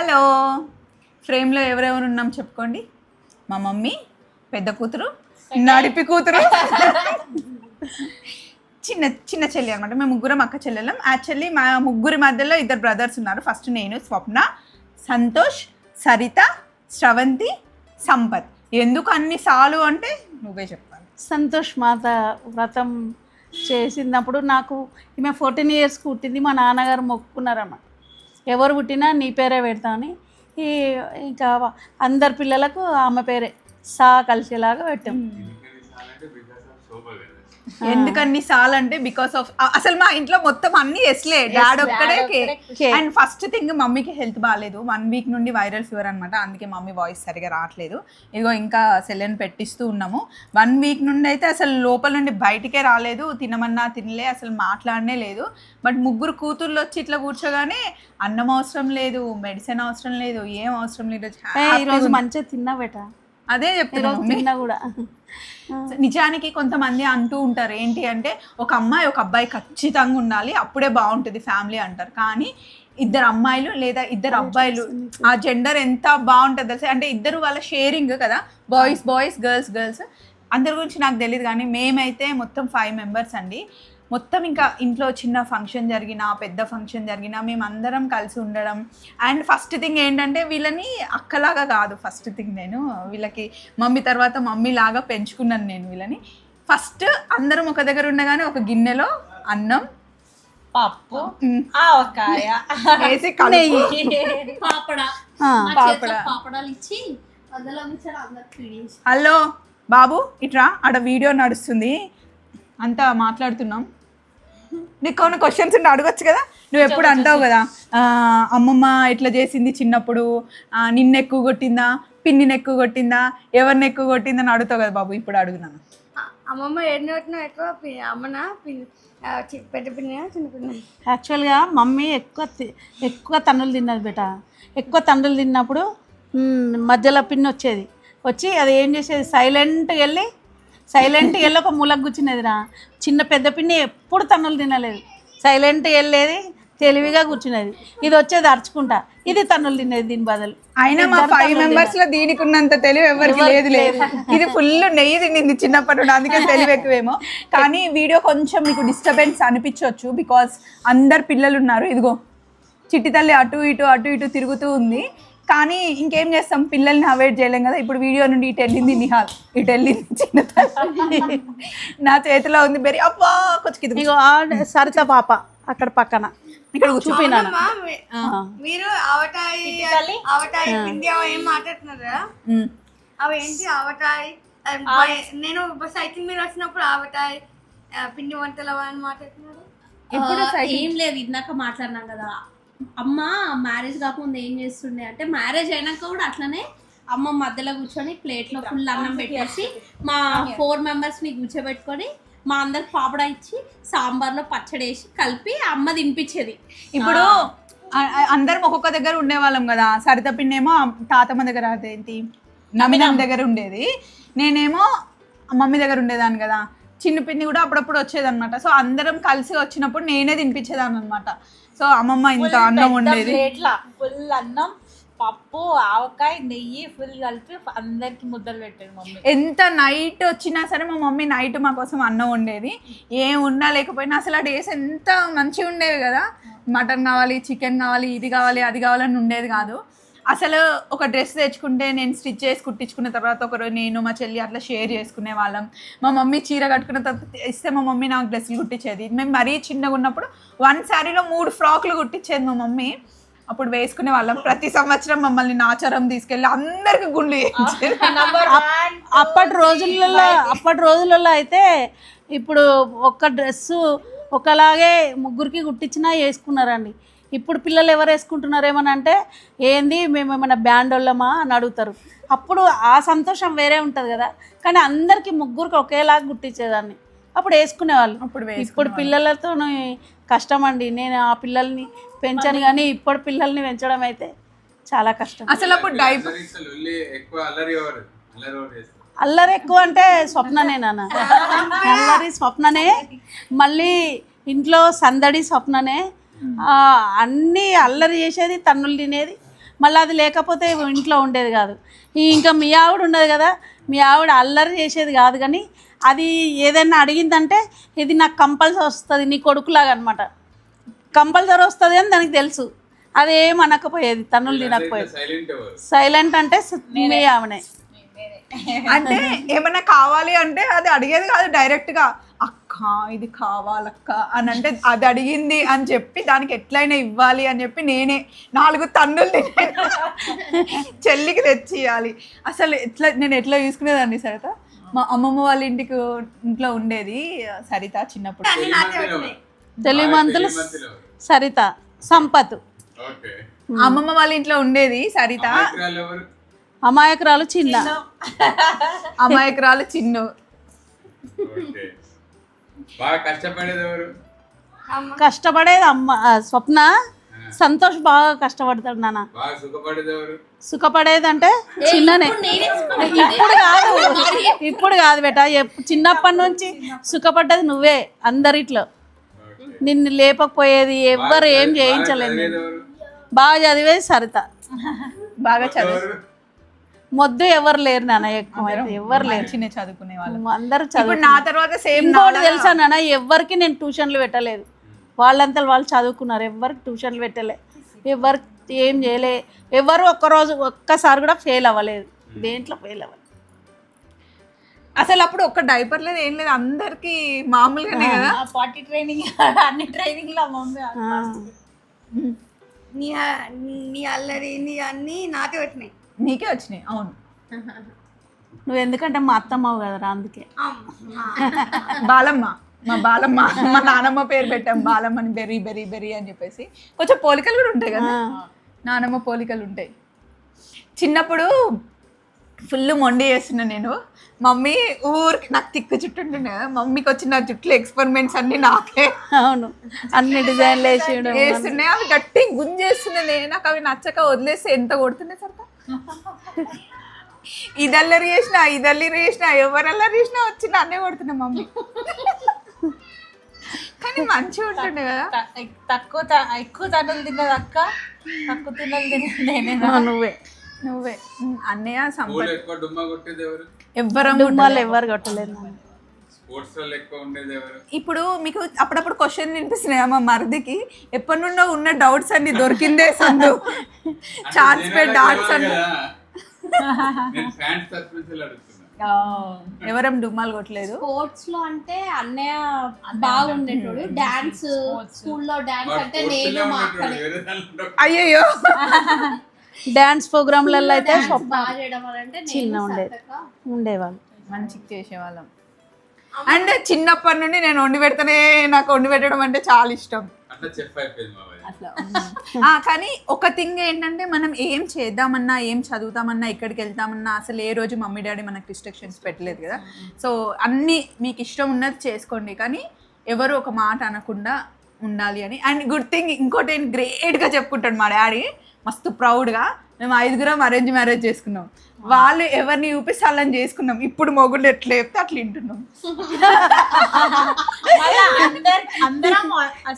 Hello. ఫ్రేమ్లో ఎవరెవరు ఉన్నాం చెప్పుకోండి? మా మమ్మీ పెద్ద కూతురు నడిపి కూతురు. చిన్న చిన్న చెల్లి అనమాట మేము ముగ్గురం అక్క చెల్లెలం. యాక్చువల్లీ మా ముగ్గురి మధ్యలో ఇద్దరు బ్రదర్స్ ఉన్నారు. ఫస్ట్ నేను స్వప్న సంతోష్ సరిత శ్రవంతి సంపత్. ఎందుకు అన్ని సాలు అంటే నువ్వే చెప్పాలి. సంతోష్ మాత వ్రతం చేసినప్పుడు నాకు ఈమె ఫోర్టీన్ ఇయర్స్కి పుట్టింది. మా నాన్నగారు మొక్కుకున్నారన్నమాట. ఎవరు పుట్టినా నీ పేరే పెడతామని ఈ ఇంకా అందరి పిల్లలకు ఆమె పేరే సా కలిసేలాగా పెట్టాం. Hmm. ఎందుకన్ని సాల్ అంటే బికాస్ ఆఫ్ అసలు మా ఇంట్లో మొత్తం అన్ని ఎస్లే డాడ్ ఒక్కడే. అండ్ ఫస్ట్ థింగ్ మమ్మీకి హెల్త్ బాగాలేదు వన్ వీక్ నుండి వైరల్ ఫీవర్ అనమాట అందుకే మమ్మీ వాయిస్ సరిగా రావట్లేదు. ఇదిగో ఇంకా సెలెన్ పెట్టిస్తూ ఉన్నాము. వన్ వీక్ నుండి అయితే అసలు లోపల నుండి బయటికే రాలేదు. తినమన్నా తినలే అసలు మాట్లాడనే లేదు. బట్ ముగ్గురు కూతుర్లు వచ్చి ఇట్లా కూర్చోగానే అన్నం అవసరం లేదు మెడిసిన్ అవసరం లేదు ఏం అవసరం లేదు. ఈరోజు. మంచిగా తిన్నా బేట అదే చెప్తున్నా కూడా. నిజానికి కొంతమంది అంటూ ఉంటారు ఏంటి అంటే ఒక అమ్మాయి ఒక అబ్బాయి ఖచ్చితంగా ఉండాలి అప్పుడే బాగుంటుంది ఫ్యామిలీ అంటారు. కానీ ఇద్దరు అమ్మాయిలు లేదా ఇద్దరు అబ్బాయిలు ఆ జెండర్ ఎంత బాగుంటుంది తెలుసా? అంటే ఇద్దరు వాళ్ళ షేరింగ్ కదా బాయ్స్ బాయ్స్ గర్ల్స్ గర్ల్స్ అందరి గురించి నాకు తెలియదు కానీ మేమైతే మొత్తం ఫైవ్ మెంబర్స్ అండి. మొత్తం ఇంకా ఇంట్లో చిన్న ఫంక్షన్ జరిగినా పెద్ద ఫంక్షన్ జరిగినా మేమందరం కలిసి ఉండడం. అండ్ ఫస్ట్ థింగ్ ఏంటంటే వీళ్ళని అక్కలాగా కాదు ఫస్ట్ థింగ్ నేను వీళ్ళకి మమ్మీ తర్వాత మమ్మీ లాగా పెంచుకున్నాను నేను వీళ్ళని. ఫస్ట్ అందరం ఒక దగ్గర ఉండగానే ఒక గిన్నెలో అన్నం పప్పు ఆవకాయ వేసి పాపడ. పాపడాలు ఇచ్చి హలో బాబు ఇట్రా ఆడ వీడియో నడుస్తుంది. అంతా మాట్లాడుతున్నాం. నీకు కొన్ని క్వశ్చన్స్ ఉంటే అడగొచ్చు కదా? నువ్వు ఎప్పుడు అంటావు కదా? అమ్మమ్మ ఇట్లా చేసింది చిన్నప్పుడు? నిన్ను ఎక్కువ కొట్టిందా? పిన్నిని ఎక్కువ కొట్టిందా? ఎవరిని ఎక్కువ కొట్టిందని అడుగుతావు కదా బాబు? ఇప్పుడు అడుగున్నాను అమ్మమ్మ ఎన్ని కొట్టినా ఎక్కువ అమ్మనా? పెద్ద పిన్న చిన్న పిన్న యాక్చువల్గా మమ్మీ ఎక్కువ ఎక్కువ తన్నులు తిన్నది బేట. ఎక్కువ తన్నులు తిన్నప్పుడు మధ్యలో పిన్ వచ్చేది. వచ్చి అది ఏం చేసేది? సైలెంట్గా వెళ్ళి సైలెంట్గా వెళ్ళి ఒక మూలకు కూర్చునేది రా చిన్న పెద్ద పిన్ని ఎప్పుడు తన్నులు తినలేదు. సైలెంట్గా వెళ్ళేది తెలివిగా కూర్చునేది. ఇది వచ్చేది అరుచుకుంటా. ఇది తన్నులు తినేది దీని బదులు. అయినా మా ఫైవ్ మెంబర్స్లో దీనికి ఉన్నంత తెలివి ఎవరికి లేదు లేదు. ఇది ఫుల్ నెయ్యి తినింది చిన్నప్పటి నుండి అందుకే తెలివి ఎక్కువేమో. కానీ వీడియో కొంచెం మీకు డిస్టర్బెన్స్ అనిపించవచ్చు బికాస్ అందరు పిల్లలు ఉన్నారు. ఇదిగో చిట్టి తల్లి అటు ఇటు అటు ఇటు తిరుగుతూ ఉంది. కానీ ఇంకేం చేస్తాం? పిల్లల్ని అవాయిడ్ చేయలేం కదా. ఇప్పుడు వీడియో నుండి ఇటు వెళ్ళింది నిహాల్. ఇటు వెళ్ళింది చిన్న నా చేతిలో ఉంది బెరి. అబ్బా! కొంచెం సరిత పాప అక్కడ పక్కన. ఇక్కడ మీ- మీరు ఆవటాయి ఆవటాయి పిండి అవి ఏం మాట్లాడుతున్నారు. అవి ఏంటి? బయ- నేను సైకిల్ మీద వచ్చినప్పుడు ఆవటాయి ఆ, పిండి వంటలు అవి అని మాట్లాడుతున్నారు ఏం లేదు. ఇందాక మాట్లాడినాం కదా. అమ్మ మ్యారేజ్ కాకముందు ఏం చేస్తుండే? అంటే మ్యారేజ్ అయినాక కూడా అట్లనే అమ్మ మధ్యలో కూర్చొని ప్లేట్లో ఫుల్ అన్నం పెట్టేసి మా ఫోర్ మెంబర్స్ని కూర్చోబెట్టుకొని మా అందరికి పాపడ ఇచ్చి సాంబార్లో పచ్చడి వేసి కలిపి అమ్మ తినిపించేది. ఇప్పుడు అందరం ఒక్కొక్క దగ్గర ఉండేవాళ్ళం కదా. సరిత పిన్నేమో తాతమ్మ దగ్గర అదేంటి? నమినం దగ్గర ఉండేది. నేనేమో మమ్మీ దగ్గర ఉండేదాన్ని కదా. చిన్న పిన్ని కూడా అప్పుడప్పుడు వచ్చేదన్నమాట. సో అందరం కలిసి వచ్చినప్పుడు నేనే తినిపించేదాన్ని అనమాట సో అమ్మమ్మ ఇంత అన్నం ఉండేది ఫుల్ అన్నం పప్పు ఆవకాయ నెయ్యి ఫుల్ కలిపి అందరికి ముద్దలు పెట్టాడు మమ్మీ. ఎంత నైట్ వచ్చినా సరే మా మమ్మీ నైట్ మా కోసం అన్నం వండేది. ఏం ఉన్నా లేకపోయినా అసలు ఆ డేస్ ఎంత మంచిగా ఉండేవి కదా. మటన్ కావాలి చికెన్ కావాలి ఇది కావాలి అది కావాలని ఉండేది కాదు. అసలు ఒక డ్రెస్ తెచ్చుకుంటే నేను స్టిచ్ చేసి కుట్టించుకున్న తర్వాత ఒకరోజు నేను మా చెల్లి అట్లా షేర్ చేసుకునే వాళ్ళం. మా మమ్మీ చీర కట్టుకున్న తర్వాత ఇస్తే మా మమ్మీ నాకు డ్రెస్సులు కుట్టించేది. మేము మరీ చిన్నగా ఉన్నప్పుడు వన్ శారీలో మూడు ఫ్రాక్లు కుట్టించేది మా మమ్మీ. అప్పుడు వేసుకునే వాళ్ళం. ప్రతి సంవత్సరం మమ్మల్ని నాచారం తీసుకెళ్ళి అందరికి గుండు అప్పటి రోజులలో అప్పటి రోజులలో అయితే ఇప్పుడు ఒక్క డ్రెస్సు ఒకలాగే ముగ్గురికి కుట్టించినా వేసుకున్నారండి. ఇప్పుడు పిల్లలు ఎవరు వేసుకుంటున్నారేమని అంటే ఏంది మేము ఏమైనా బ్యాండ్ వాళ్ళమా? అని అడుగుతారు. అప్పుడు ఆ సంతోషం వేరే ఉంటుంది కదా. కానీ అందరికీ ముగ్గురికి ఒకేలాగా కుట్టించేదాన్ని అప్పుడు వేసుకునేవాళ్ళు. అప్పుడు ఇప్పుడు పిల్లలతో కష్టం అండి నేను ఆ పిల్లల్ని పెంచాను కానీ ఇప్పుడు పిల్లల్ని పెంచడం అయితే చాలా కష్టం. అసలు అప్పుడు డైపర్ అల్లరి ఎక్కువ అంటే స్వప్ననే నాన్న. అల్లరి స్వప్ననే మళ్ళీ ఇంట్లో సందడి స్వప్ననే అన్నీ అల్లరి చేసేది తన్నులు తినేది. మళ్ళీ అది లేకపోతే ఇంట్లో ఉండేది కాదు. ఈ ఇంకా మీ ఆవిడ ఉన్నది కదా మీ ఆవిడ అల్లరి చేసేది కాదు కానీ అది ఏదైనా అడిగిందంటే ఇది నాకు కంపల్సరీ వస్తుంది నీ కొడుకులాగా అనమాట కంపల్సరీ వస్తుంది అని దానికి తెలుసు. అది ఏం అనకపోయేది తన్నులు తినకపోయేది. సైలెంట్ అంటే మీ ఆమెనే అంటే ఏమన్నా కావాలి అంటే అది అడిగేది కాదు డైరెక్ట్గా. అక్క ఇది కావాలక్క అని అంటే అది అడిగింది అని చెప్పి దానికి ఎట్లయినా ఇవ్వాలి అని చెప్పి నేనే నాలుగు తన్నులు తినే చెల్లికి తెచ్చి ఇవ్వాలి అసలు ఎట్లా నేను ఎట్లా చూసుకునేదాన్ని సరిత? మా అమ్మమ్మ వాళ్ళ ఇంటికి ఇంట్లో ఉండేది సరిత చిన్నప్పుడు. తెలివిమంతులు సరిత సంపత్. ఓకే. అమ్మమ్మ వాళ్ళ ఇంట్లో ఉండేది సరిత. అమాయకురాలు చిన్న. అమాయకురాలు చిన్ను. ఓకే. బాగా కష్టపడేది ఎవరు? కష్టపడేది అమ్మ ఆ, స్వప్న. సంతోష్ బాగా కష్టపడతాడు నాన్న. బాగా సుఖపడేది ఎవరు? సుఖపడేది అంటే చిన్ననే. ఇప్పుడు కాదు ఇప్పుడు కాదు బేట చిన్నప్పటి నుంచి సుఖపడ్డది నువ్వే అందరిట్లో. నిన్ను లేపకపోయేది ఎవ్వరు ఏం చేయించలేదు చదివేది బాగా చదివేది సరిత. బాగా చదువు ఎవరు? మొద్దు ఎవరు లేరు నాన్న ఎక్కువ ఎవరు లేరు. చిన్న చదువుకునే వాళ్ళు. అందరు చదువు నా తర్వాత సేమ్ ఇంకోటి తెలుసా నాన్న ఎవ్వరికి నేను ట్యూషన్లు పెట్టలేదు. వాళ్ళంతా వాళ్ళు చదువుకున్నారు ఎవ్వరికి ట్యూషన్లు పెట్టలే. ఎవరికి ఏం చేయలే. ఎవరు ఒక్కరోజు ఒక్కసారి కూడా ఫెయిల్ అవ్వలేదు. దేంట్లో ఫెయిల్ అవ్వలేదు. అసలు అప్పుడు ఒక్క డైపర్ లేదు ఏం లేదు అందరికి మామూలుగానే కదా. పార్టీ ట్రైనింగ్ అన్ని ట్రైనింగ్లో మమ్మీ ఆ. నీ నీ అల్లరి నీ అన్నీ నాతో వచ్చినాయి నీకే వచ్చినాయి అవును. నువ్వు ఎందుకంటే మా అత్తమ్మవు కదరా అందుకే. బాలమ్మ మా బాలమ్మ మా నానమ్మ పేరు పెట్టాం బాలమ్మని బెర్రీ బెర్రీ బెర్రీ అని చెప్పేసి. కొంచెం పోలికలు కూడా ఉంటాయి కదా? నానమ్మ పోలికలు ఉంటాయి. చిన్నప్పుడు ఫుల్ మొండి చేస్తున్నా నేను. మమ్మీ ఊరికి నాకు తిక్కు చుట్టూ ఉంటుండే కదా మమ్మీకి వచ్చిన జుట్లు ఎక్స్పెరిమెంట్స్ అన్ని నాకే. అవును. అన్ని డిజైన్లు వేసి వేస్తున్నాయి అవి గట్టి గుంజేస్తున్నాయి నాకు అవి నచ్చక వదిలేస్తే ఎంత కొడుతుండే సరదా ఇదల్లరి చేసిన ఇదల్లరి చేసిన ఎవరల్లరి చేసినా వచ్చి నన్నే కొడుతున్నా మమ్మీ. కానీ మంచిగా ఉంటుండే కదా. తక్కువ త- ఎక్కువ తనులు తిన్నది అక్క. తక్కువ తిన్నది నేనే నువ్వే. నువ్వే. అన్నయ్య కొట్టేది ఎవరు? ఎవరు కొట్టలేదు. ఇప్పుడు మీకు అప్పుడప్పుడు క్వశ్చన్ వినిపిస్తున్నాయి మా మరిదికి? ఎప్పటి నుండో ఉన్న డౌట్స్ అన్ని దొరికిందే సందు. పే డాట్స్ అన్ని. ఎవరం డుమ్మాలు కొట్టలేదు? స్పోర్ట్స్లో అంటే అన్నయ్య బాగుండేటోడు. డాన్స్ స్కూల్లో డాన్స్ అంటే నేను. అయ్యయ్యో. డాన్స్ ప్రోగ్రాంలలో అయితే చిన్న నేను ఉండేది. ఉండేవాళ్ళు. మంచిగా చేసేవాళ్ళం. అంటే చిన్నప్పటి నుండి నేను వండి పెడితేనే నాకు వండి పెట్టడం అంటే చాలా ఇష్టం. అట్లా కానీ ఒక థింగ్ ఏంటంటే మనం ఏం చేద్దామన్నా ఏం చదువుతామన్నా ఎక్కడికి వెళ్తామన్నా అసలు ఏ రోజు మమ్మీ డాడీ మనకు రిస్ట్రిక్షన్స్ పెట్టలేదు కదా. సో అన్నీ మీకు ఇష్టం ఉన్నది చేసుకోండి. కానీ ఎవరు ఒక మాట అనకుండా ఉండాలి అని. అండ్ గుడ్ థింగ్ ఇంకోటి గ్రేట్గా చెప్పుకుంటాడు మా డాడీ. మస్తు ప్రౌడ్గా మేము ఐదుగురం అరేంజ్ మ్యారేజ్ చేసుకున్నాం. వాళ్ళు ఎవరిని చూపిస్తే వాళ్ళని చేసుకున్నాం. ఇప్పుడు మొగుళ్ళు ఎట్లా చెప్తే అట్లా వింటున్నాం. మళ్ళా అందరు అందరం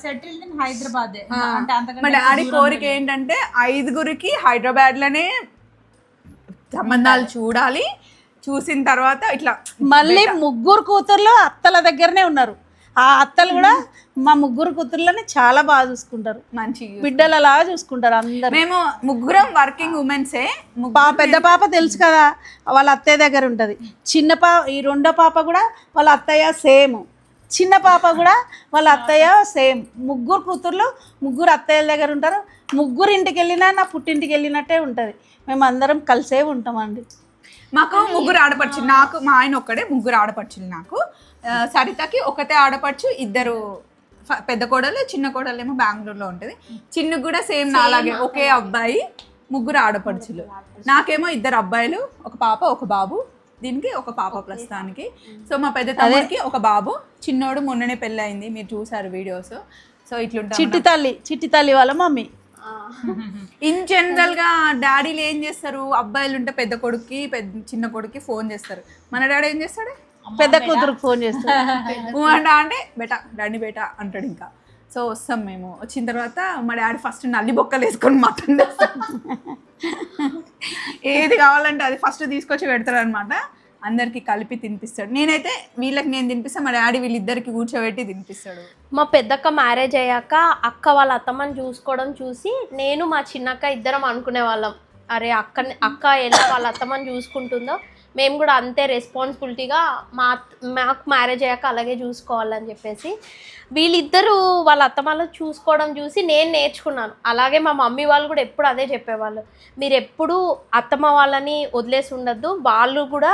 సెటిల్ ఇన్ హైదరాబాద్. అంటే మా డాడీ కోరిక ఏంటంటే ఐదుగురికి హైదరాబాద్లోనే సంబంధాలు చూడాలి. చూసిన తర్వాత ఇట్లా మళ్ళీ ముగ్గురు కూతుర్లు అత్తల దగ్గరనే ఉన్నారు. ఆ అత్తలు కూడా మా ముగ్గురు కూతుర్లని చాలా బాగా చూసుకుంటారు. మంచి బిడ్డలలాగా చూసుకుంటారు అందరు. మేము ముగ్గురం వర్కింగ్ ఉమెన్సే. పా పెద్ద పాప తెలుసు కదా వాళ్ళ అత్తయ్య దగ్గర ఉంటుంది. చిన్న పా ఈ రెండో పాప కూడా వాళ్ళ అత్తయ్య సేమ్. చిన్న పాప కూడా వాళ్ళ అత్తయ్య సేమ్. ముగ్గురు కూతుర్లు ముగ్గురు అత్తయ్యల దగ్గర ఉంటారు. ముగ్గురు ఇంటికి వెళ్ళినా నా పుట్టింటికి వెళ్ళినట్టే ఉంటుంది. మేము అందరం కలిసే ఉంటామండి. మాకు ముగ్గురు ఆడపడుచులు. నాకు మా ఆయన ఒక్కడే ముగ్గురు ఆడపడుచులు నాకు. సరితకి ఒకతే ఆడపడుచు ఇద్దరు పెద్ద కోడలు చిన్న కోడలు ఏమో బెంగళూరులో ఉంటుంది. చిన్న కూడా సేమ్ నాలాగే ఒకే అబ్బాయి ముగ్గురు ఆడపడుచులు. నాకేమో ఇద్దరు అబ్బాయిలు ఒక పాప ఒక బాబు. దీనికి ఒక పాప ప్రస్తుతానికి. సో మా పెద్ద తమ్ముడికి ఒక బాబు. చిన్నోడు మొన్ననే పెళ్ళయింది మీరు చూసారు వీడియోస్. సో ఇట్లుంటా చిట్టి తల్లి చిట్టి తల్లి వాళ్ళ మమ్మీ. ఇన్ జనరల్గా డాడీలు ఏం చేస్తారు? అబ్బాయిలు ఉంటే పెద్ద కొడుక్కి పెద్ద చిన్న కొడుక్కి ఫోన్ చేస్తారు. మన డాడీ ఏం చేస్తాడు? పెద్ద కూతురుకు ఫోన్ చేస్తాం. అంట అంటే బేటా డాడీ బేటా అంటాడు ఇంకా. సో వస్తాం మేము. వచ్చిన తర్వాత మా డాడీ ఫస్ట్ నల్లి బొక్కలు వేసుకొని మటన్ ఏది కావాలంటే అది ఫస్ట్ తీసుకొచ్చి పెడతాడు అనమాట అందరికి కలిపి తినిపిస్తాడు. నేనైతే వీళ్ళకి నేను తినిపిస్తాను మా డాడీ వీళ్ళిద్దరికి కూర్చోబెట్టి తినిపిస్తాడు. మా పెద్దక్క మ్యారేజ్ అయ్యాక అక్క వాళ్ళ అత్తమ్మని చూసుకోవడం చూసి నేను మా చిన్నక్క ఇద్దరం అనుకునే వాళ్ళం. అరే అక్క అక్క ఎలా వాళ్ళ అత్తమ్మని చూసుకుంటుందో మేము కూడా అంతే రెస్పాన్సిబిలిటీగా మా మాకు మ్యారేజ్ అయ్యాక అలాగే చూసుకోవాలని చెప్పేసి వీళ్ళిద్దరూ వాళ్ళ అత్తమ్మలను చూసుకోవడం చూసి నేను నేర్చుకున్నాను. అలాగే మా మమ్మీ వాళ్ళు కూడా ఎప్పుడు అదే చెప్పేవాళ్ళు. మీరు ఎప్పుడు అత్తమ్మ వాళ్ళని వదిలేసి ఉండొద్దు. వాళ్ళు కూడా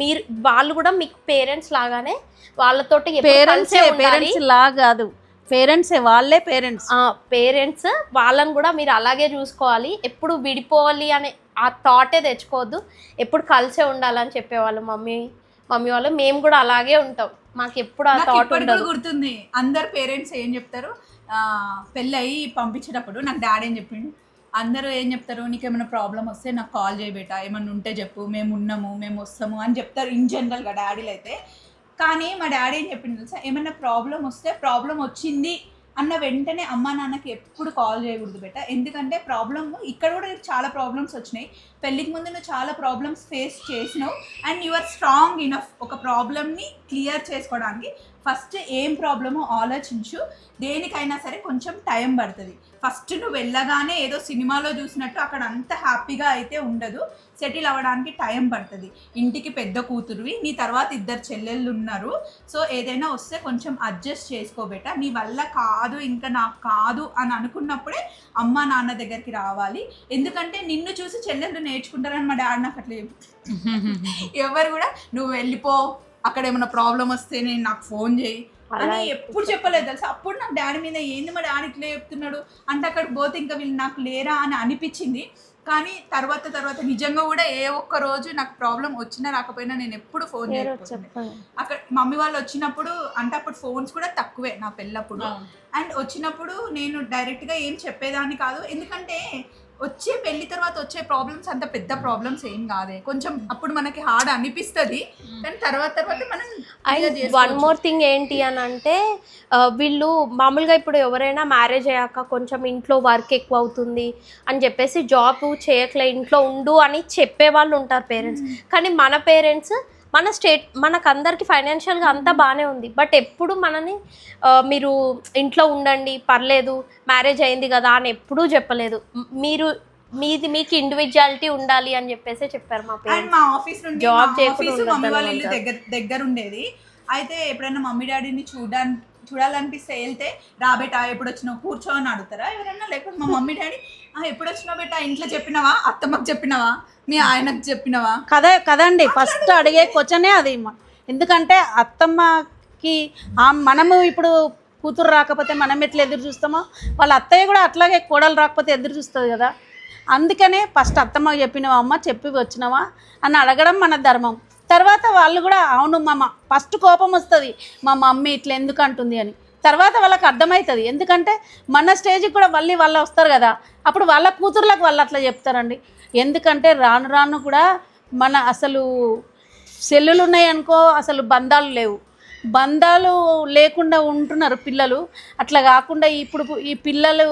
మీరు వాళ్ళు కూడా మీకు పేరెంట్స్ లాగానే వాళ్ళతోటి పేరెంట్స్. పేరెంట్స్ లా కాదు. పేరెంట్సే వాళ్ళే పేరెంట్స్ పేరెంట్స్ వాళ్ళని కూడా మీరు అలాగే చూసుకోవాలి. ఎప్పుడు విడిపోవాలి అనే ఆ థాటే తెచ్చుకోవద్దు. ఎప్పుడు కలిసే ఉండాలని చెప్పేవాళ్ళు మమ్మీ మమ్మీ వాళ్ళు. మేము కూడా అలాగే ఉంటాం. మాకు ఎప్పుడు ఆ థాట్ ఉండదు. గుర్తుంది. అందరు పేరెంట్స్ ఏం చెప్తారు? పెళ్ళయి పంపించేటప్పుడు నాకు డాడీ ఏం చెప్పిండు? అందరూ ఏం చెప్తారు? నీకు ఏమైనా ప్రాబ్లం వస్తే నాకు కాల్ చేయి బేటా. ఏమన్నా ఉంటే చెప్పు. మేము ఉన్నాము మేము వస్తాము అని చెప్తారు ఇన్ జనరల్గా డాడీలు అయితే. కానీ మా డాడీ ఏం చెప్పిండు తెలుసా? ఏమైనా ప్రాబ్లం వస్తే ప్రాబ్లం వచ్చింది అన్న వెంటనే అమ్మ నాన్నకి ఎప్పుడు కాల్ చేయకూడదు బెట. ఎందుకంటే ప్రాబ్లమ్ ఇక్కడ కూడా చాలా ప్రాబ్లమ్స్ వచ్చినాయి. పెళ్ళికి ముందు నువ్వు చాలా ప్రాబ్లమ్స్ ఫేస్ చేసినావు. And you are strong enough ఒక ప్రాబ్లమ్ని క్లియర్ చేసుకోవడానికి ఫస్ట్ ఏం ప్రాబ్లమో ఆలోచించు. దేనికైనా సరే కొంచెం టైం పడుతుంది. ఫస్ట్ నువ్వు వెళ్ళగానే ఏదో సినిమాలో చూసినట్టు అక్కడ అంత హ్యాపీగా అయితే ఉండదు. సెటిల్ అవ్వడానికి టైం పడుతుంది. ఇంటికి పెద్ద కూతురువి నీ తర్వాత ఇద్దరు చెల్లెళ్ళు ఉన్నారు సో ఏదైనా వస్తే కొంచెం అడ్జస్ట్ చేసుకోబెట నీ వల్ల కాదు ఇంకా నాకు కాదు అని అనుకున్నప్పుడే అమ్మ నాన్న దగ్గరికి రావాలి. ఎందుకంటే నిన్ను చూసి చెల్లెళ్ళు నేర్చుకుంటారని మా డాడీ నాకు అట్లా ఎవరు కూడా నువ్వు వెళ్ళిపో అక్కడ ఏమైనా ప్రాబ్లం వస్తే నేను నాకు ఫోన్ చేయి అని ఎప్పుడు చెప్పలేదు తెలుసా? అప్పుడు నాకు డాడీ మీద ఏంది మా డాడీ ఇట్లా చెప్తున్నాడు? అంటే అక్కడికి పోతే ఇంకా వీళ్ళు నాకు లేరా అని అనిపించింది. కానీ తర్వాత తర్వాత నిజంగా కూడా ఏ ఒక్క రోజు నాకు ప్రాబ్లం వచ్చినా రాకపోయినా నేను ఎప్పుడు ఫోన్ చేయకపోతుండే అక్కడ మమ్మీ వాళ్ళు వచ్చినప్పుడు అంటే అప్పుడు ఫోన్స్ కూడా తక్కువే నా పెళ్ళప్పుడు అండ్ వచ్చినప్పుడు నేను డైరెక్ట్గా ఏం చెప్పేదాన్ని కాదు. ఎందుకంటే వచ్చే పెళ్ళి తర్వాత వచ్చే ప్రాబ్లమ్స్ అంత పెద్ద ప్రాబ్లమ్స్ ఏం కాదే. కొంచెం అప్పుడు మనకి హార్డ్ అనిపిస్తుంది. కానీ తర్వాత తర్వాత మనం వన్. మోర్ థింగ్ ఏంటి అని అంటే వీళ్ళు మామూలుగా ఇప్పుడు ఎవరైనా మ్యారేజ్ అయ్యాక కొంచెం ఇంట్లో వర్క్ ఎక్కువ అవుతుంది అని చెప్పేసి జాబ్ చేయట్లే ఇంట్లో ఉండు అని చెప్పే వాళ్ళు ఉంటారు పేరెంట్స్ కానీ మన పేరెంట్స్ మన స్టేట్ మనకు అందరికి ఫైనాన్షియల్గా అంతా బాగానే ఉంది. బట్ ఎప్పుడు మనని మీరు ఇంట్లో ఉండండి పర్లేదు మ్యారేజ్ అయింది కదా అని ఎప్పుడూ చెప్పలేదు. మీరు మీది మీకు ఇండివిజువాలిటీ ఉండాలి అని చెప్పేసి చెప్పారు మా అండ్ పేరెంట్స్ మా ఆఫీస్ నుండి చేయకుండా ఇల్లు దగ్గర దగ్గర ఉండేది. అయితే ఎప్పుడైనా మమ్మీ డాడీని చూడడానికి చూడాలనిపిస్తే వెళ్తే రా బేటా ఎప్పుడు వచ్చినావు కూర్చో అని అడుగుతారా? ఎవరైనా లేకపోతే మా మమ్మీ డాడీ "ఆ, ఎప్పుడు వచ్చినావు బేటా? ఇంట్లో చెప్పినావా? అత్తమ్మకి చెప్పినావా? మీ ఆయనకు చెప్పినావా? కదే కదండి ఫస్ట్ అడిగే క్వశ్చనే అది. ఎందుకంటే అత్తమ్మకి ఆ మనము ఇప్పుడు కూతురు రాకపోతే మనం ఎట్లా ఎదురు చూస్తామో వాళ్ళ అత్తయ్య కూడా అట్లాగే కోడలు రాకపోతే ఎదురు చూస్తుంది కదా. అందుకనే ఫస్ట్ అత్తమ్మకి చెప్పినవా అమ్మ చెప్పి వచ్చినావా? అని అడగడం మన ధర్మం. తర్వాత వాళ్ళు కూడా అవును మామ ఫస్ట్ కోపం వస్తుంది. మా మమ్మీ ఇట్లా ఎందుకు అంటుంది అని. తర్వాత వాళ్ళకి అర్థమవుతుంది ఎందుకంటే మన స్టేజ్కి కూడా మళ్ళీ వాళ్ళు వస్తారు కదా. అప్పుడు వాళ్ళ కూతుర్లకు వాళ్ళు అట్లా చెప్తారండి. ఎందుకంటే రాను రాను కూడా మన అసలు సెల్లులు ఉన్నాయనుకో అసలు బంధాలు లేవు. బంధాలు లేకుండా ఉంటున్నారు పిల్లలు. అట్లా కాకుండా ఇప్పుడు ఈ పిల్లలు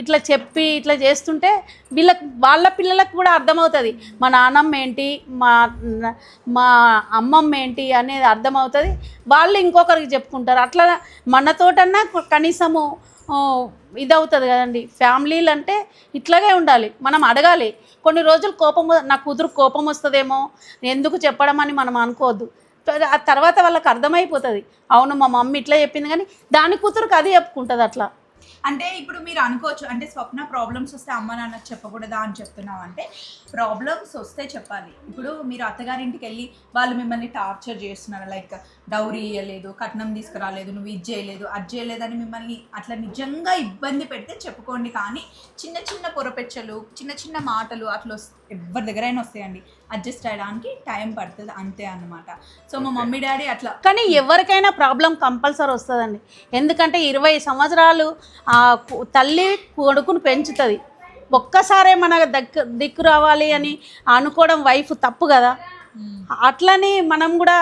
ఇట్లా చెప్పి ఇట్లా చేస్తుంటే వీళ్ళకి వాళ్ళ పిల్లలకు కూడా అర్థమవుతుంది. మా నాన్నమ్మ ఏంటి మా మా అమ్మమ్మ ఏంటి అనేది అర్థమవుతుంది. వాళ్ళు ఇంకొకరికి చెప్పుకుంటారు. అట్లా మనతోటన్నా కనీసము ఇదవుతుంది కదండి. ఫ్యామిలీలు అంటే ఇట్లాగే ఉండాలి. మనం అడగాలి. కొన్ని రోజులు కోపం నా కూతురు కోపం వస్తుందేమో ఎందుకు చెప్పడం అని మనం అనుకోవద్దు. ఆ తర్వాత వాళ్ళకి అర్థమైపోతుంది. అవును మా మమ్మీ ఇట్లా చెప్పింది కానీ దాని కూతురుకి అది చెప్పుకుంటుంది అట్లా. అంటే ఇప్పుడు మీరు అనుకోవచ్చు అంటే స్వప్న ప్రాబ్లమ్స్ వస్తే అమ్మ నాన్నకు చెప్పకూడదా అని చెప్తున్నావు అంటే ప్రాబ్లమ్స్ వస్తే చెప్పాలి. ఇప్పుడు మీరు అత్తగారింటికి వెళ్ళి వాళ్ళు మిమ్మల్ని టార్చర్ చేస్తున్నారు. లైక్ డౌరీ ఇవ్వలేదు కట్నం తీసుకురాలేదు నువ్వు ఇది చేయలేదు అది చేయలేదని మిమ్మల్ని అట్లా నిజంగా ఇబ్బంది పెడితే చెప్పుకోండి. కానీ చిన్న చిన్న పొరపెచ్చలు చిన్న చిన్న మాటలు అట్లా వస్- ఎవరి దగ్గరైనా వస్తాయండి. అడ్జస్ట్ అయ్యడానికి టైం పడుతుంది అంతే అన్నమాట. సో మా మమ్మీ డాడీ అట్లా. కానీ ఎవరికైనా ప్రాబ్లం కంపల్సరీ వస్తుందండి. ఎందుకంటే ఇరవై సంవత్సరాలు ఆ తల్లి కొడుకును పెంచుతుంది. ఒక్కసారే మన దగ్గర దిక్కు రావాలి అని అనుకోవడం వైఫ్ తప్పు కదా. అట్లని మనం కూడా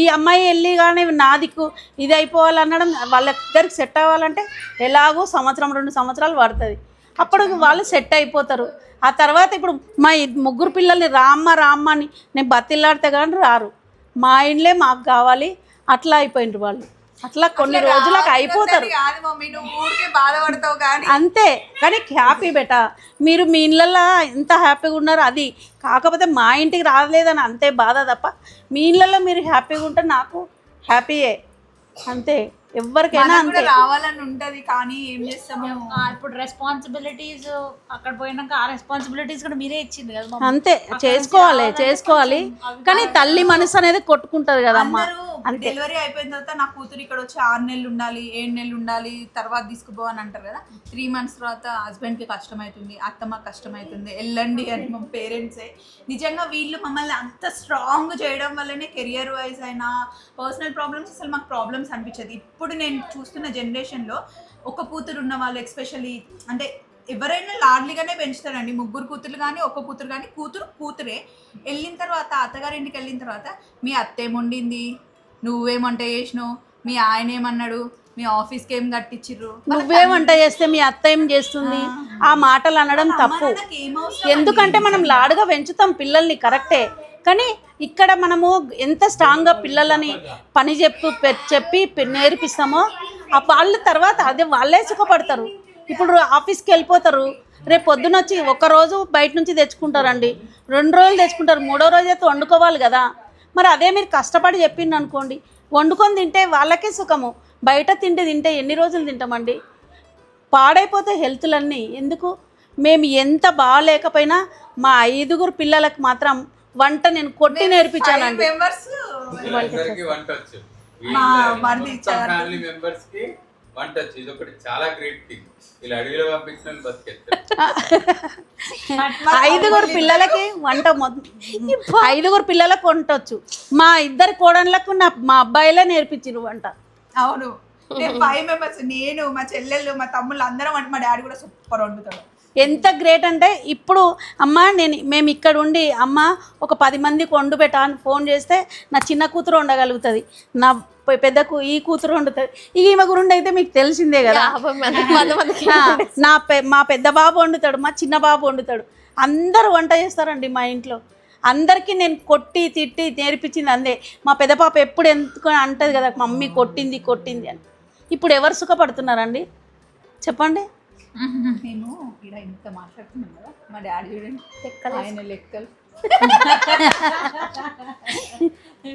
ఈ అమ్మాయి వెళ్ళి కానీ నా దిక్కు ఇది అయిపోవాలనడం వాళ్ళిద్దరికి సెట్ అవ్వాలంటే ఎలాగో సంవత్సరం రెండు సంవత్సరాలు పడుతుంది. అప్పుడు వాళ్ళు సెట్ అయిపోతారు. ఆ తర్వాత ఇప్పుడు మా ముగ్గురు పిల్లల్ని రామ్మ రామ్మ అని నేను బతిల్లాడితే కానీ రారు. మా ఇండ్లే మాకు కావాలి. అట్లా అయిపోయినారు వాళ్ళు. అట్లా కొన్ని రోజులకు అయిపోతారు. అంతే. కానీ హ్యాపీ బెట. మీరు మీ ఇళ్ళల్లో ఎంత హ్యాపీగా ఉన్నారు అది. కాకపోతే మా ఇంటికి రాలేదని అంతే బాధ తప్ప మీ ఇళ్ళల్లో మీరు హ్యాపీగా ఉంటే నాకు హ్యాపీయే. అంతే. ఎవరికైనా అంతే. రావాలని ఉంటది కానీ ఏం చేస్తాము ఇప్పుడు రెస్పాన్సిబిలిటీస్ అక్కడ పోయినాక ఆ రెస్పాన్సిబిలిటీస్ కూడా మీరే ఇచ్చింది కదా. అంతే చేసుకోవాలి చేసుకోవాలి. కానీ తల్లి మనసు అనేది కొట్టుకుంటది కదమ్మా. అందరూ డెలివరీ అయిపోయిన తర్వాత నా కూతురు ఇక్కడ వచ్చి ఆరు నెలలు ఉండాలి ఏడు నెలలు ఉండాలి తర్వాత తీసుకుపో అని అంటారు కదా. త్రీ మంత్స్ తర్వాత హస్బెండ్కి కష్టం అవుతుంది అత్తమ్మ కష్టం అవుతుంది వెళ్ళండి అని మా పేరెంట్సే నిజంగా వీళ్ళు మమ్మల్ని అంత స్ట్రాంగ్ చేయడం వల్లనే కెరియర్ వైజ్ అయినా పర్సనల్ ప్రాబ్లమ్స్ అసలు మాకు ప్రాబ్లమ్స్ అనిపించదు. ఇప్పుడు నేను చూస్తున్న జనరేషన్లో ఒక కూతురు ఉన్న వాళ్ళు ఎస్పెషల్లీ అంటే ఎవరైనా లాడ్లీగానే పెంచుతారండి. ముగ్గురు కూతురు కానీ ఒక్క కూతురు కానీ కూతురు కూతురే. వెళ్ళిన తర్వాత అత్తగారింటికి వెళ్ళిన తర్వాత మీ అత్త ఏముండింది? నువ్వేం వంట చేసినావు? మీ ఆయన ఏమన్నాడు మీ ఆఫీస్కి ఏం కట్టించిర్రు? నువ్వేం వంట చేస్తే మీ అత్త ఏం చేస్తుంది? ఆ. మాటలు అనడం తప్పు. ఎందుకంటే మనం లాడుగా పెంచుతాం పిల్లల్ని కరెక్టే. కానీ ఇక్కడ మనము ఎంత స్ట్రాంగ్గా పిల్లలని పని చెప్పు చెప్పి నేర్పిస్తామో ఆ వాళ్ళ తర్వాత అదే వాళ్ళే సుఖపడతారు. ఇప్పుడు ఆఫీస్కి వెళ్ళిపోతారు రేపు పొద్దున వచ్చి ఒక రోజు బయట నుంచి తెచ్చుకుంటారండి. రెండు రోజులు తెచ్చుకుంటారు. మూడో రోజు అయితే వండుకోవాలి కదా. మరి అదే మీరు కష్టపడి చెప్పింది అనుకోండి వండుకొని తింటే వాళ్ళకే సుఖము. బయట తిండి తింటే ఎన్ని రోజులు తింటామండి? పాడైపోతే హెల్త్లన్నీ ఎందుకు? మేము ఎంత బాగాలేకపోయినా మా ఐదుగురు పిల్లలకు మాత్రం వంట నేను కొట్టి నేర్పించానండి. మెంబర్స్ వీళ్ళందరికీ వంట వచ్చు. మా వంట ఇది ఒకటి చాలా గ్రేట్ థింగ్ ఇలా అడవిలో పంపించిన ఐదుగురు పిల్లలకి వంట మొ- ఐదుగురు పిల్లలకు వంట వచ్చు మా ఇద్దరు కోడళ్ళకు నా మా అబ్బాయిలే నేర్పించారు వంట. అవును. ఫైవ్ మెంబర్స్ నేను మా చెల్లెళ్ళు మా తమ్ముళ్ళు అందరం అంటే మా డాడీ కూడా సూపర్ వండుతాడు. ఎంత గ్రేట్ అంటే ఇప్పుడు అమ్మ నేను మేము ఇక్కడ ఉండి అమ్మ ఒక పది మందికి వండు పెట్టా అని ఫోన్ చేస్తే నా చిన్న కూతురు వండగలుగుతుంది నా పెద్ద ఈ కూతురు వండుతుంది. ఇక ఈమె గురుండి అయితే మీకు తెలిసిందే కదా. నా మా పెద్ద బాబు వండుతాడు మా చిన్న బాబు వండుతాడు. అందరూ వంట చేస్తారండి మా ఇంట్లో. అందరికీ నేను కొట్టి తిట్టి నేర్పించింది అందే. మా పెద్ద పాప ఎప్పుడు ఎందుకు అంటది కదా మమ్మీ కొట్టింది కొట్టింది అని. ఇప్పుడు ఎవరు సుఖపడుతున్నారండి? చెప్పండి. నేను ఇక్కడ ఇంత మాట్లాడుతున్నాను కదా మా డాడీ చూడండి. ఆయన లెక్కలు.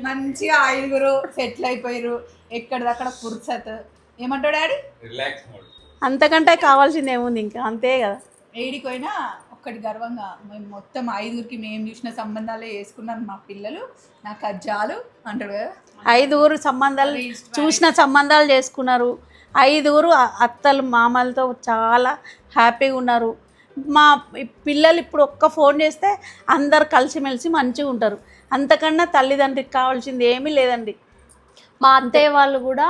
మంచిగా ఐదుగురు సెటిల్ అయిపోయారు ఎక్కడిదక్కడ పురుసత్. ఏమంటాడు డాడీ? రిలాక్స్ మోడ్ అంతకంటే కావాల్సింది ఏముంది ఇంకా? అంతే కదా. ఏడికి పోయినా ఒక్కటి గర్వంగా మేము మొత్తం ఐదుగురికి మేము చూసిన సంబంధాలే వేసుకున్నారు మా పిల్లలు. నాకు అది చాలు అంటాడు కదా. ఐదుగురు సంబంధాలు చూసిన సంబంధాలు చేసుకున్నారు. ఐదుగురు అత్తలు మామలతో చాలా హ్యాపీగా ఉన్నారు. మా పిల్లలు ఇప్పుడు ఒక్క ఫోన్ చేస్తే అందరు కలిసిమెలిసి మంచిగా ఉంటారు. అంతకన్నా తల్లిదండ్రికి కావాల్సింది ఏమీ లేదండి. మా అత్తయ్య వాళ్ళు కూడా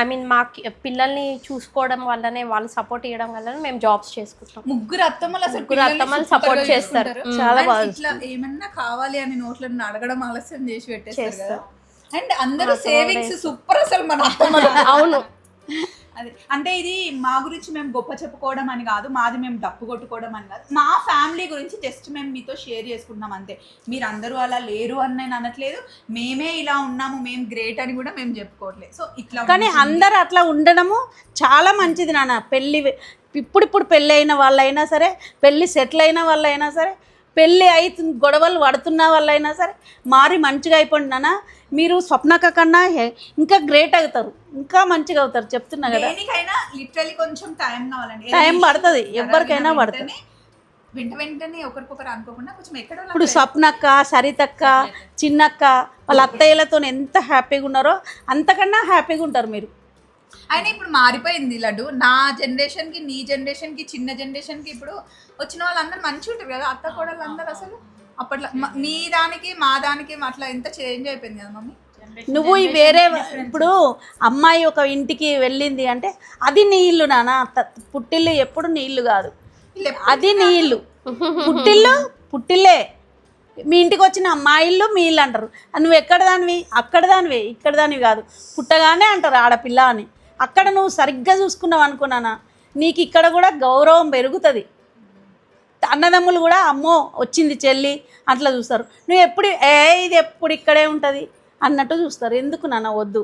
ఐ మీన్ మా పిల్లల్ని చూసుకోవడం వల్లనే వాళ్ళు సపోర్ట్ చేయడం వల్లనే మేము జాబ్స్ చేసుకుంటాం ముగ్గురు అత్తమ్మలు అసలు ముగ్గురు అత్తమ్మలు గా చేస్తారు. చాలా బాగా ఇట్లా ఏమన్నా కావాలి అని నోట్లను అడగడం ఆలస్యం చేసి పెట్టేస్తారు. అండ్ అందరూ సేవింగ్స్ సూపర్ అసలు మన అత్తమ్మలు. అవును. అదే. అంటే ఇది మా గురించి మేము గొప్ప చెప్పుకోవడం అని కాదు మాది మేము డప్పు కొట్టుకోవడం అని కాదు. మా ఫ్యామిలీ గురించి జస్ట్ మేము మీతో షేర్ చేసుకుంటున్నాం అంతే. మీరు అందరూ అలా లేరు అని నేను అనట్లేదు. మేమే ఇలా ఉన్నాము మేము గ్రేట్ అని కూడా మేము చెప్పుకోవట్లేదు. సో ఇట్లా కానీ అందరు అట్లా ఉండడము చాలా మంచిది నాన్న. పెళ్ళి ఇప్పుడిప్పుడు పెళ్ళి అయిన వాళ్ళైనా సరే పెళ్ళి సెటిల్ అయిన వాళ్ళైనా సరే పెళ్ళి అవుతుంది గొడవలు పడుతున్న వాళ్ళైనా సరే మారి మంచిగా అయిపోండి నాన్న. మీరు స్వప్నక కన్నా ఇంకా గ్రేట్ అవుతారు. ఇంకా మంచిగా అవుతారు. చెప్తున్నా కదా. లిటరలీ కొంచెం టైం కావాలండి. టైం పడుతుంది. ఎవరికైనా పడుతుంది. వెంట వెంటనే ఒకరికొకరు అనుకోకుండా కొంచెం ఎక్కడో ఇప్పుడు స్వప్నక్క సరితక్క చిన్నక్క వాళ్ళ అత్తయ్యలతో ఎంత హ్యాపీగా ఉన్నారో అంతకన్నా హ్యాపీగా ఉంటారు మీరు. అయినా ఇప్పుడు మారిపోయింది లడ్డు. నా జనరేషన్కి నీ జనరేషన్కి చిన్న జనరేషన్కి ఇప్పుడు వచ్చిన వాళ్ళందరూ మంచిగా ఉంటారు కదా. అత్త కోడలు అందరూ అసలు అప్పట్లో మ- నీ దానికి మా దానికి అట్లా ఎంత చేంజ్ అయిపోయింది కదా మమ్మీ? నువ్వు ఈ వేరే ఇప్పుడు అమ్మాయి ఒక ఇంటికి వెళ్ళింది అంటే అది నీ ఇల్లు నాన్న. త- పుట్టిల్లు ఎప్పుడు నీ ఇల్లు కాదు. అది నీ ఇల్లు. పుట్టిల్లు పుట్టిల్లే. మీ ఇంటికి వచ్చిన మా ఇల్లు మీ ఇల్లు అంటారు. నువ్వు ఎక్కడ దానివి అక్కడ దానివి ఇక్కడ దానివి కాదు. పుట్టగానే అంటారు ఆడపిల్ల అని. అక్కడ నువ్వు సరిగ్గా చూసుకున్నావు అనుకున్నానా నీకు ఇక్కడ కూడా గౌరవం పెరుగుతుంది. అన్నదమ్ములు కూడా అమ్మో వచ్చింది చెల్లి అట్లా చూస్తారు. నువ్వు ఎప్పుడు ఏ ఇది ఎప్పుడు ఇక్కడే ఉంటుంది అన్నట్టు చూస్తారు. ఎందుకు నాన్న వద్దు.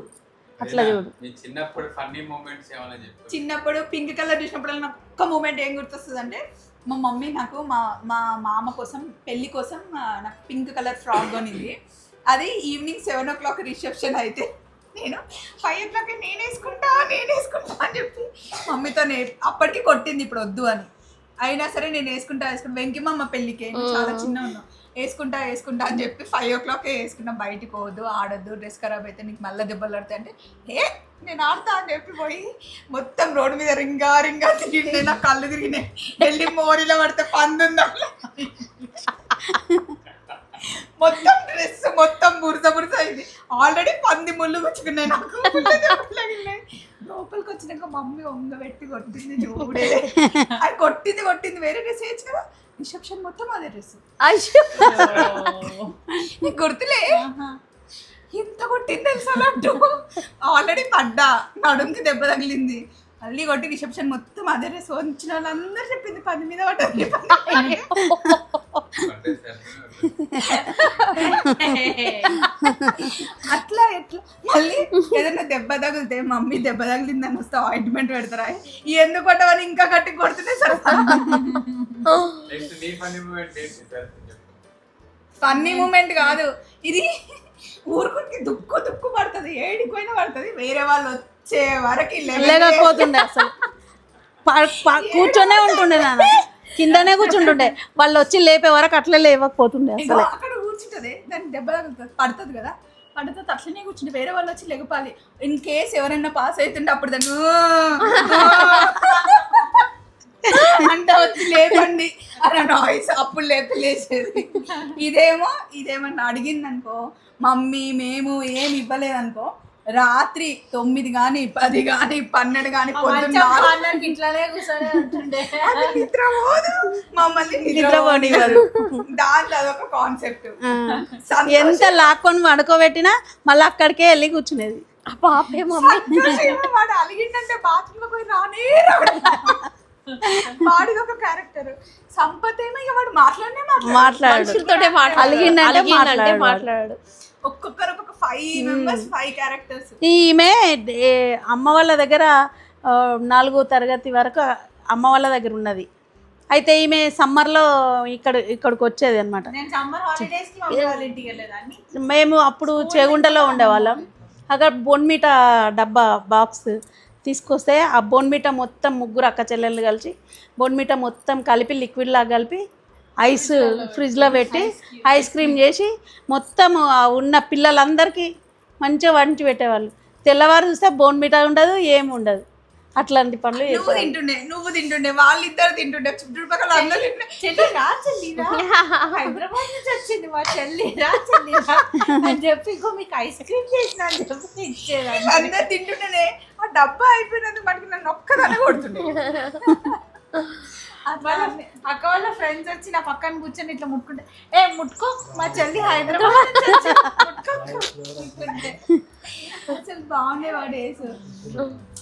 అట్లా చూడు. చిన్నప్పుడు ఫన్నీ మూమెంట్స్ ఏమైనా చెప్పు. చిన్నప్పుడు పింక్ కలర్ చూసినప్పుడు నాకు ఒక్క మూమెంట్ ఏం గుర్తొస్తుంది అంటే మా మమ్మీ నాకు మా మా మామ కోసం పెళ్ళి కోసం నాకు పింక్ కలర్ ఫ్రాక్ కొనింది. అది evening seven o'clock reception అయితే నేను ఫైవ్ ఓ క్లాక్ నేను వేసుకుంటా నేను వేసుకుంటా అని చెప్పి మమ్మీతో నే అప్పటికి కొట్టింది ఇప్పుడు వద్దు అని. అయినా సరే నేను వేసుకుంటా వేసుకుంటా. వెంకిమమ్మ పెళ్ళికి. చాలా చిన్న ఉన్నా. వేసుకుంటా వేసుకుంటా అని చెప్పి ఫైవ్ ఓ క్లాక్ వేసుకున్నా. బయటికి పోవద్దు ఆడొద్దు డ్రెస్ ఖరాబ్ అయితే నీకు మళ్ళీ దెబ్బలు పడతాయి అంటే ఏ నేను ఆడతా అని చెప్పి పోయి? మొత్తం రోడ్డు మీద రింగా రింగా తిరిగి నా కళ్ళు తిరిగినాయి. వెళ్ళి మోరీలో పడితే పందుందా? మొత్తం డ్రెస్ మొత్తం బురద బురద అయింది. ఆల్రెడీ పంది ముళ్ళు గుచ్చుకున్నాయి నాకు. లోపలికి వచ్చినాక మమ్మీ వంగ పెట్టి కొట్టింది చూడే. అది కొట్టింది కొట్టింది వేరే డ్రెస్ వేయచ్చు కదా రిసెప్షన్ మొత్తం అదే డ్రెస్. అయ్యో. నీకు గుర్తులే? ఎంత కొట్టింది తెలుసా ఆల్రెడీ పడ్డా. నడుంకి దెబ్బ తగిలింది. మళ్ళీ కొట్టి రిసెప్షన్ మొత్తం అదే డ్రెస్ వచ్చిన వాళ్ళందరూ చెప్పింది పది మీద సరే. అట్లా ఎట్లా? మళ్ళీ ఏదైనా దెబ్బ తగిలితే మమ్మీ దెబ్బ తగిలిందని వస్తే ఆయింట్మెంట్ పెడతారా? ఈ ఎందుకు కొట్టవని ఇంకా గట్టి కొడుతుంటే సరే ఫన్నీ మూమెంట్ కాదు. ఇది ఊరుకునికి దుక్కు దుక్కు పడుతుంది ఏడికి పోయినా పడుతుంది. వేరే వాళ్ళు వచ్చే వరకు లేకపోతుండే అసలు. కూర్చొనే ఉంటుండే నాన్న. కిందనే కూర్చుంటుండే. వాళ్ళు వచ్చి లేపే వరకు అట్లే లేవకపోతుండే అసలు. అక్కడ కూర్చుంటది. దానికి దెబ్బ పడుతుంది కదా. పడుతుంది. అట్లనే కూర్చుంటే వేరే వాళ్ళు వచ్చి లెగపాలి ఇన్ కేస్ ఎవరైనా పాస్ అవుతుంటే అప్పుడు దాన్ని అంటే వచ్చి లేపండి అన్న నాయిస్ అప్పుడు లేపి లేచేది. ఇదేమో ఇదేమన్నా అడిగింది అనుకో మమ్మీ మేము ఏమి ఇవ్వలేదనుకో రాత్రి తొమ్మిది కానీ పది కానీ పన్నెండు కానీ పొద్దున్న నాలుగు ఇట్లానే కూర్చొని ఉంటుండే అది నిద్ర పోదు మమ్మల్ని నిద్ర నిద్రపోనివ్వరు. దాంట్లో అదొక కాన్సెప్ట్. ఎంత లాక్కొని పడుకోబెట్టినా మళ్ళీ అక్కడికే వెళ్ళి కూర్చునేది. పాపే మమ్మీ. వాడు అలిగిందంటే బాత్రూమ్లో పోయి రానే రాడు. వాడిది ఒక క్యారెక్టర్ సంపత్ ఏమో ఇక వాడు మాట్లాడనే మాట్లాడు. మాట్లాడు అలిగిందంటే అలిగిందంటే మాట్లాడు. మాట్లాడు. ఒక్కొక్కరు ఒక్కొక్క ఫైవ్ మెంబర్స్ ఫైవ్ క్యారెక్టర్స్ ఈమె అమ్మ వాళ్ళ దగ్గర నాలుగో తరగతి వరకు అమ్మ వాళ్ళ దగ్గర ఉన్నది. అయితే ఈమె సమ్మర్లో ఇక్కడ ఇక్కడికి వచ్చేది అనమాట మేము అప్పుడు చేగుంటలో ఉండేవాళ్ళం. అక్కడ బొన్మీట డబ్బా బాక్స్ తీసుకొస్తే ఆ బొన్మీట మొత్తం ముగ్గురు అక్క చెల్లెళ్ళు కలిసి బొన్మీట మొత్తం కలిపి లిక్విడ్ లాగా కలిపి ఐస్ ఫ్రిడ్జ్లో పెట్టి ఐస్ క్రీమ్ చేసి మొత్తం ఉన్న పిల్లలందరికీ మంచిగా వంచి పెట్టేవాళ్ళు. తెల్లవారు చూస్తే బోన్మీట ఉండదు ఏమి ఉండదు. అట్లాంటి పనులు నువ్వు. తింటుండే నువ్వు తింటుండే వాళ్ళిద్దరు తింటుండే. చుట్టుపక్కల అందరూ హైదరాబాద్ నుంచి వచ్చింది మా చెల్లి రా చెల్లి రా. అని చెప్పి ఇంకో మీకు ఐస్ క్రీమ్ చేసిన అని చెప్పి ఇచ్చేదాన్ని. అందరు తింటుండేనే. ఆ డబ్బా అయిపోయినందుకు మనకి నన్ను ఒక్కదాన్ని కొడుతుండే. అక్క వాళ్ళ ఫ్రెండ్స్ వచ్చి నా పక్కన కూర్చొని ఇట్లా ముట్టుకుంటే ఏ ముట్టుకో మా చెల్లి హైదరాబాద్. అసలు బాగుండేవాడు డేస్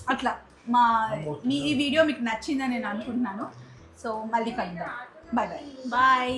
అట్లా మా మీ ఈ వీడియో మీకు నచ్చిందని నేను అనుకుంటున్నాను. సో మళ్ళీ కలుద్దాం. Bye bye bye.